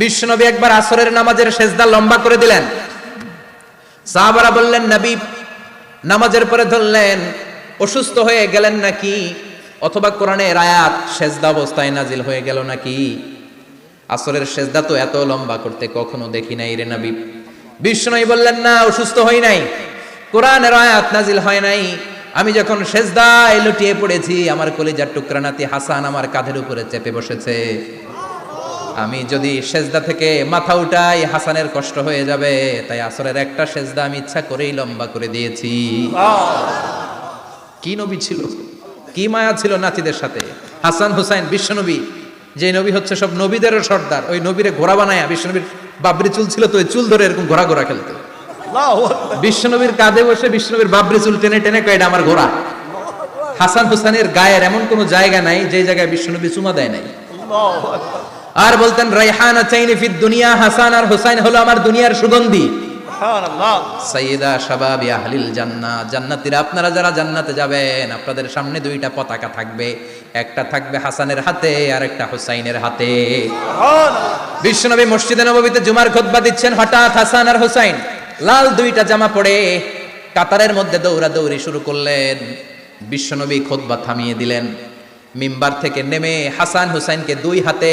বিশ্বনবী একবার আসরের নামাজের সেজদা লম্বা করে দিলেন। সাহাবারা বললেন, নবী, নামাজের পরে ধরলেন, অসুস্থ হয়ে গেলেন নাকি? অথবা কোরআনের আয়াত সেজদা অবস্থায় নাজিল হয়ে গেল নাকি? আসরের সেজদা তো এত লম্বা করতে কখনো দেখি নাই রে নবী। বিষ্ণুই বললেন, না, অসুস্থ হই নাই। কোরআনের আয়াত নাজিল হয় নাই। আমি যখন সেজদায় লুটিয়ে পড়েছি, আমার কলিজার টুকরা নাতি হাসান আমার কাঁধের উপরে চেপে বসেছে। আমি যদি সেজদা থেকে মাথা উঠাই হাসানের কষ্ট হয়ে যাবে তাই আসরের একটা সেজদা আমি ইচ্ছা করেই লম্বা করে দিয়েছি। কি নবী ছিল? কি মায়া ছিল নাতিদের সাথে? হাসান হুসাইন বিশ্বনবী যে নবী হচ্ছে সব নবীদেরও সর্দার ওই নবীরে ঘোড়া বানায় বিশ্বনবীর বাবরি চুল ছিল তো ওই চুল ধরে এরকম ঘোড়া ঘোড়া খেলতো। বিশ্বনবীর কাঁধে বসে বিশ্বনবীর বাবরি চুল টেনে টেনে কয়টা আমার ঘোড়া? হাসান হুসানের গায়ের এমন কোনো জায়গা নাই যে জায়গায় বিশ্বনবী চুমা দেয় নাই। আর বলতেন রাইহান চাইনি ফিদ দুনিয়া হাসান আর হুসাইন হলো আমার দুনিয়ার সুগন্ধি। সাইয়্যিদা শাবাবি আহলিল জান্নাত জান্নাতীরা আপনারা যারা জান্নাতে যাবেন আপনাদের সামনে দুইটা পতাকা থাকবে। একটা থাকবে হাসানের হাতে আর একটা হুসাইনের হাতে। বিশ্বনবী মসজিদে নববীতে জুমার খুতবা দিচ্ছেন হঠাৎ হাসান আর হুসাইন। লাল দুইটা জামা পরে কাতারের মধ্যে দৌড়া দৌড়ি শুরু করলেন। বিশ্বনবী খুতবা থামিয়ে দিলেন। মিম্বার থেকে নেমে হাসান হুসাইনকে দুই হাতে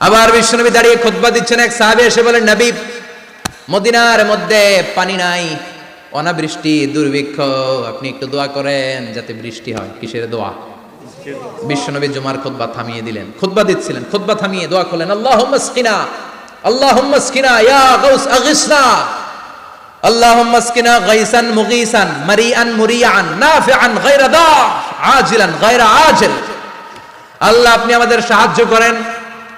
আবার বিশ্বনবী দাঁড়িয়ে খোদবা দিচ্ছেন, এক সাহাবি এসে বলেন, নবী, মদিনার মধ্যে পানি নাই, অনাবৃষ্টি, দুর্ভিক্ষ, আপনি একটু দোয়া করেন যাতে বৃষ্টি হয়। কিসের দোয়া? বিশ্বনবী জুমার খোদবা থামিয়ে দিলেন। খোদবা দিচ্ছিলেন খোদবা থামিয়ে দোয়া করলেন আল্লাহ মাসকিনা আল্লাহ মাসকিনা ইয়া গাউস, আগিসনা আল্লাহ মাসকিনা গাইসান মুগিসান মারিয়ান মুরিয়ান নাফিআন গায়রা দা আজিলান গায়রা আজিল। আল্লাহ, আপনি আমাদের সাহায্য করেন।